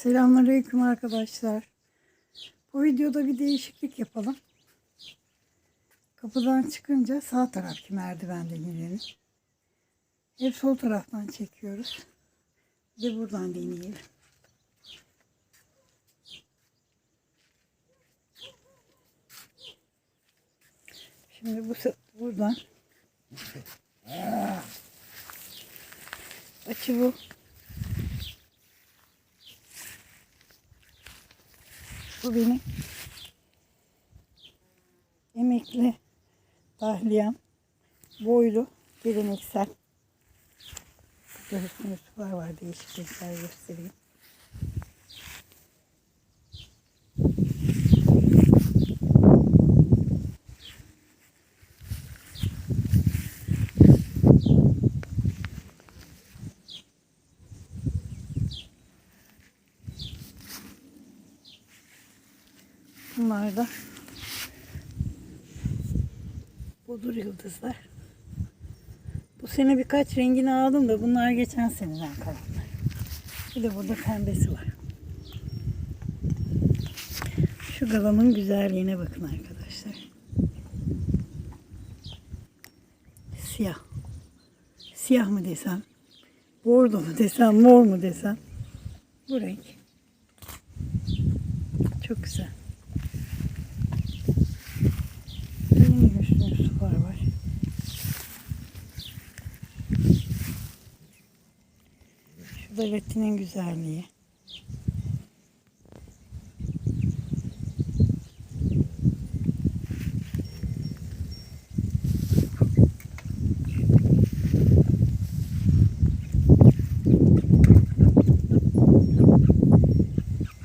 Selamünaleyküm arkadaşlar. Bu videoda bir değişiklik yapalım. Kapıdan çıkınca sağ taraftaki merdivenden inelim. Hep sol taraftan çekiyoruz. Bir de buradan deneyelim. Şimdi bu buradan açı bu. Bu benim emekli dahliyem. Boylu, geleneksel. Yusuflar var. Değişik renkler göstereyim. Bunlar da yıldızlar. Bu sene birkaç rengini aldım da bunlar geçen seneden kalanlar. Bir de burada pembesi var. Şu galamın güzelliğine bakın arkadaşlar. Siyah. Siyah mı desem, bordo mu desem, mor mu desem. Bu renk. Çok güzel. Benim üstüne su var var. Latinin güzelliği.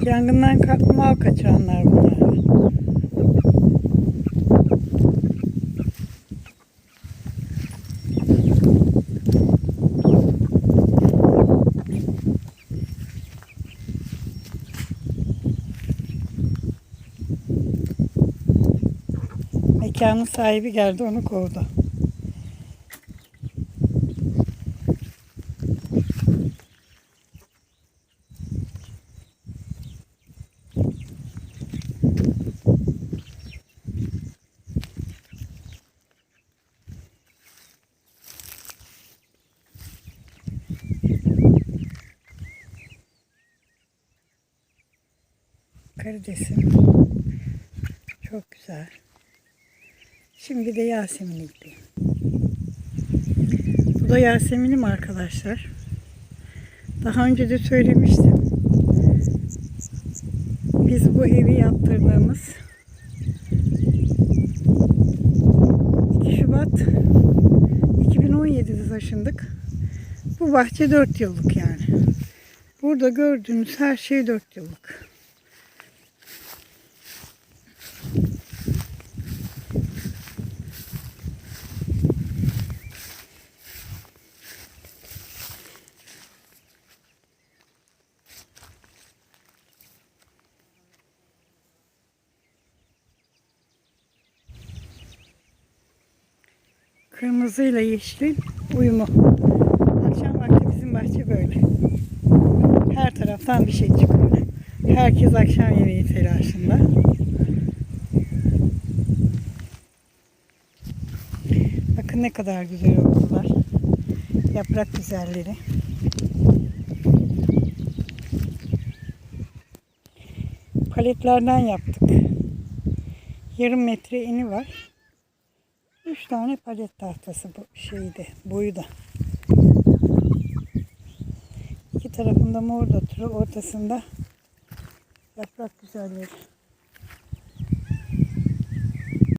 Yangından ka- mal kaçıranlar bunlar. Mekanın sahibi geldi onu kovdu. Karidesim. Çok güzel. Şimdi de Yasemin'e gideyim. Bu da Yasemin'im arkadaşlar. Daha önce de söylemiştim. Biz bu evi yaptırdığımız 2 Şubat 2017'de taşındık. Bu bahçe 4 yıllık yani. Burada gördüğünüz her şey 4 yıllık. Kırmızıyla yeşilin uyumu. Akşam vakti bizim bahçe böyle. Her taraftan bir şey çıkıyor. Herkes akşam yemeği telaşında. Bakın ne kadar güzel oldular. Yaprak güzelleri. Paletlerden yaptık. Yarım metre eni var. Üç tane palet tahtası bu şeyde, boyu da. İki tarafında mor da ortasında yaprak güzelleri.